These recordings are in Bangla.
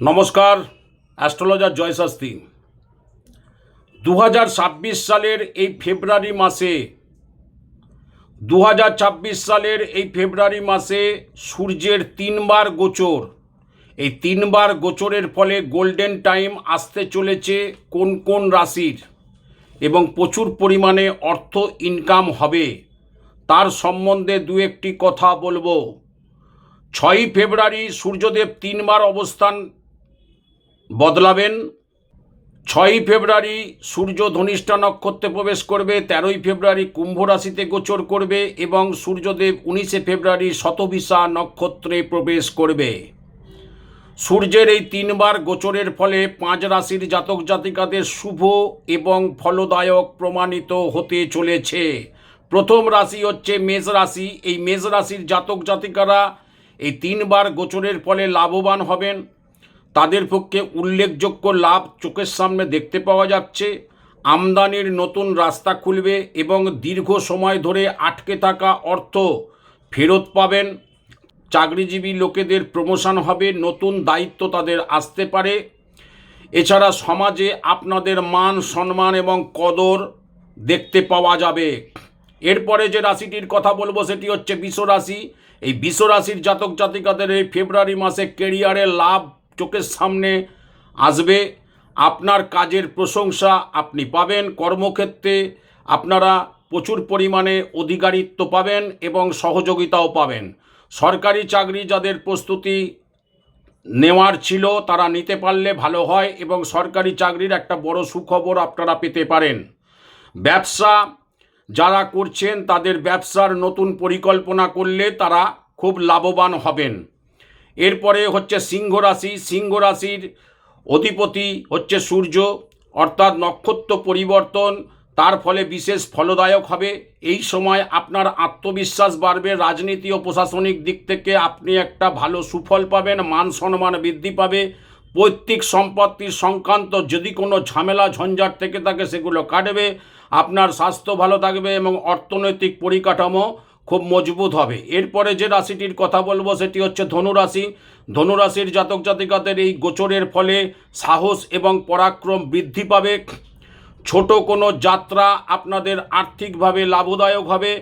নমস্কার, অ্যাস্ট্রোলজার জয়শাস্তি দু হাজার ছাব্বিশ সালের এই ফেব্রুয়ারি মাসে দু হাজার ছাব্বিশ সালের এই ফেব্রুয়ারি মাসে সূর্যের তিনবার গোচর। এই তিনবার গোচরের ফলে গোল্ডেন টাইম আসতে চলেছে কোন কোন রাশির এবং প্রচুর পরিমাণে অর্থ ইনকাম হবে, তার সম্বন্ধে দু একটি কথা বলব। ছয়ই ফেব্রুয়ারি সূর্যদেব তিনবার অবস্থান বদলাবেন। ছয়ই ফেব্রুয়ারি সূর্য ধনিষ্ঠা নক্ষত্রে প্রবেশ করবে, তেরোই ফেব্রুয়ারি কুম্ভ রাশিতে গোচর করবে এবং সূর্যদেব উনিশে ফেব্রুয়ারি শতবিশা নক্ষত্রে প্রবেশ করবে। সূর্যের এই তিনবার গোচরের ফলে পাঁচ রাশির জাতক জাতিকাদের শুভ এবং ফলদায়ক প্রমাণিত হতে চলেছে। প্রথম রাশি হচ্ছে মেষ রাশি। এই মেষ রাশির জাতক জাতিকারা এই তিনবার গোচরের ফলে লাভবান হবেন। তাদের পক্ষে উল্লেখযোগ্য লাভ চোখের সামনে দেখতে পাওয়া যাচ্ছে। আমদানির নতুন রাস্তা খুলবে এবং দীর্ঘ সময় ধরে আটকে থাকা অর্থ ফেরত পাবেন। চাকরিজীবী লোকেদের প্রমোশন হবে, নতুন দায়িত্ব তাদের আসতে পারে। এছাড়া সমাজে আপনাদের মান, সম্মান এবং কদর দেখতে পাওয়া যাবে। এরপরে যে রাশিটির কথা বলব সেটি হচ্ছে বিষ রাশি এই বিষ রাশির জাতক জাতিকাদের এই ফেব্রুয়ারি মাসে কেরিয়ারে লাভ চোখের সামনে আসবে। আপনার কাজের প্রশংসা আপনি পাবেন। কর্মক্ষেত্রে আপনারা প্রচুর পরিমাণে অধিকারিত্ব পাবেন এবং সহযোগিতাও পাবেন। সরকারি চাকরি যাদের প্রস্তুতি নেওয়ার ছিল, তারা নিতে পারলে ভালো হয় এবং সরকারি চাকরির একটা বড় সুখবর আপনারা পেতে পারেন। ব্যবসা যারা করছেন, তাদের ব্যবসার নতুন পরিকল্পনা করলে তারা খুব লাভবান হবেন। এরপরে হচ্ছে সিংহ রাশি, সিংহ রাশির অধিপতি হচ্ছে সূর্য, অর্থাৎ নক্ষত্র পরিবর্তন, তার ফলে বিশেষ ফলদায়ক হবে। এই সময় আপনার আত্মবিশ্বাস বাড়বে, রাজনীতি ও প্রশাসনিক দিক থেকে আপনি একটা ভালো সুফল পাবেন, মান সম্মান বৃদ্ধি পাবে। পৈতৃক সম্পত্তির সংক্রান্ত যদি কোনো ঝামেলা, ঝঞ্ঝাট থেকে থাকে, সেগুলো কাটবে। আপনার স্বাস্থ্য ভালো থাকবে এবং অর্থনৈতিক পরিকাঠামো খুব মজবুত হবে। এরপরে যে রাশিটির কথা বলব সেটি হচ্ছে ধনুরাশি ধনুরাশির জাতক জাতিকাদের এই গোচরের ফলে সাহস এবং পরাক্রম বৃদ্ধি পাবে। ছোট কোনো যাত্রা আপনাদের আর্থিকভাবে লাভদায়ক হবে।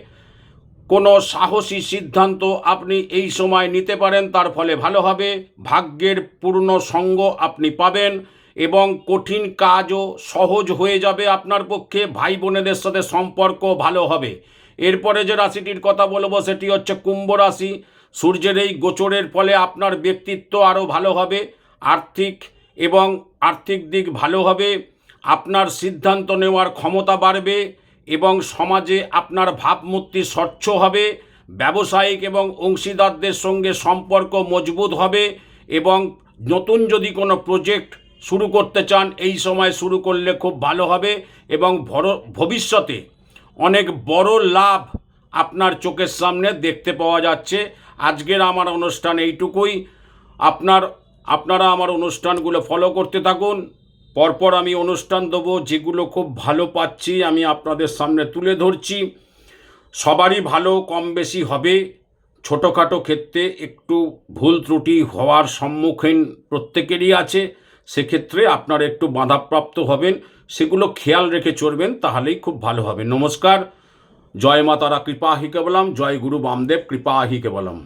কোনো সাহসী সিদ্ধান্ত আপনি এই সময় নিতে পারেন, তার ফলে ভালো হবে। ভাগ্যের পূর্ণ সঙ্গ আপনি পাবেন এবং কঠিন কাজও সহজ হয়ে যাবে আপনার পক্ষে। ভাই বোনেদের সাথে সম্পর্ক ভালো হবে। এরপরে যে রাশিটির কথা বলব, সেটি হচ্ছে কুম্ভ রাশি। সূর্যের এই গোচরের ফলে আপনার ব্যক্তিত্ব আরও ভালো হবে, আর্থিক এবং আর্থিক দিক ভালো হবে, আপনার সিদ্ধান্ত নেওয়ার ক্ষমতা বাড়বে এবং সমাজে আপনার ভাবমূর্তি স্বচ্ছ হবে, ব্যবসায়িক এবং অংশীদারদের সঙ্গে সম্পর্ক মজবুত হবে এবং নতুন যদি কোনো প্রজেক্ট শুরু করতে চান, এই সময় শুরু করলে খুব ভালো হবে এবং ভর- ভবিষ্যতে অনেক বড় লাভ আপনার চোখের সামনে দেখতে পাওয়া যাচ্ছে। আজকের আমার অনুষ্ঠান এইটুকুই। আপনার, আপনারা আমার অনুষ্ঠানগুলো ফলো করতে থাকুন। পরপর আমি অনুষ্ঠান দেবো, যেগুলো খুব ভালো পাচ্ছি, আমি আপনাদের সামনে তুলে ধরছি। সবারই ভালো কম বেশি হবে। ছোটোখাটো ক্ষেত্রে একটু ভুল ত্রুটি হওয়ার সম্মুখীন প্রত্যেকেরই আছে। সেক্ষেত্রে আপনারা একটু বাধাপ্রাপ্ত হবেন, সেগুলো খেয়াল রেখে চড়বেন তাহলেই খুব ভালো হবে। নমস্কার, জয় মাতারা, কৃপা হি কেবলম, জয় গুরু বামদেব, কৃপা হি কেবলম।